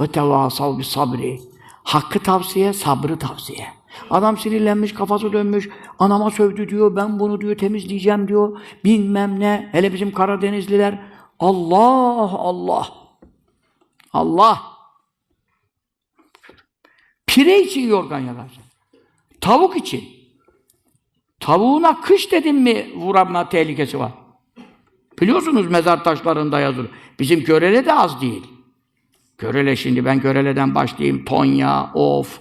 Ve tevasav bir sabri. Hakkı tavsiye, sabrı tavsiye. Adam sinirlenmiş, kafası dönmüş. Anama sövdü diyor, ben bunu diyor temizleyeceğim diyor. Bilmem ne. Hele bizim Karadenizliler. Allah, Allah. Allah. Pire için yorgan yakarsın. Tavuk için. Tavuğuna kış dedim mi vurama tehlikesi var. Biliyorsunuz mezar taşlarında yazılır. Bizim Görele de az değil. Görele şimdi ben Görele'den başlayayım. Tonya, Of,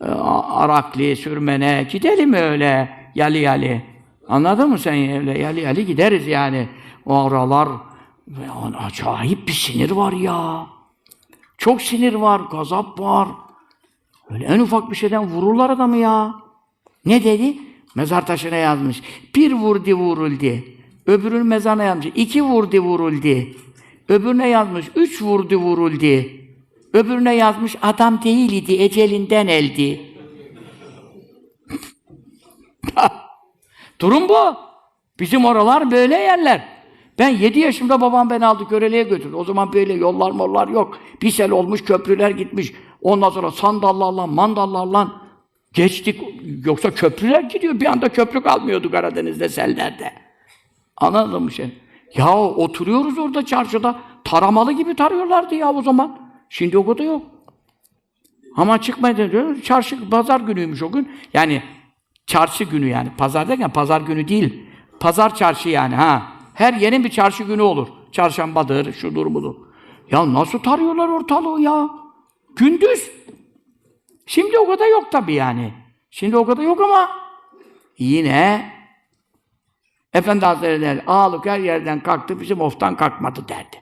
e, Arakli, Sürmene gidelim öyle yali yali. Anladın mı sen öyle yali yali gideriz yani. O aralar acayip bir sinir var ya. Çok sinir var, gazap var. Öyle en ufak bir şeyden vururlar adamı ya. Ne dedi? Mezar taşına yazmış. Bir vurdu vuruldu. Öbürünün mezarına yazmış. İki vurdu vuruldu. Öbürüne yazmış. Üç vurdu vuruldu. Öbürüne yazmış. Adam değil idi. Ecelinden eldi. Durum bu. Bizim oralar böyle yerler. Ben 7 yaşımda babam beni aldı Görele'ye götürdü. O zaman böyle yollar mollar yok. Bir sel olmuş, köprüler gitmiş. Ondan sonra sandallarla, mandallarla geçtik. Yoksa köprüler gidiyor. Bir anda köprü kalmıyordu Karadeniz'de sellerde. Anladın mı şey? Ya oturuyoruz orada çarşıda. Taramalı gibi tarıyorlardı ya o zaman. Şimdi o kadar yok. Ama çıkmayın diyor. Çarşı pazar günüymüş o gün. Yani çarşı günü yani. Pazar derken pazar günü değil. Pazar çarşı yani ha. Her yerin bir çarşı günü olur. Çarşambadır, şudur budur. Ya nasıl tarıyorlar ortalığı ya? Gündüz. Şimdi o kadar yok tabii yani. Şimdi o kadar yok ama yine Efendi Hazretleri ağalık her yerden kalktı, bizim oftan kalkmadı derdi.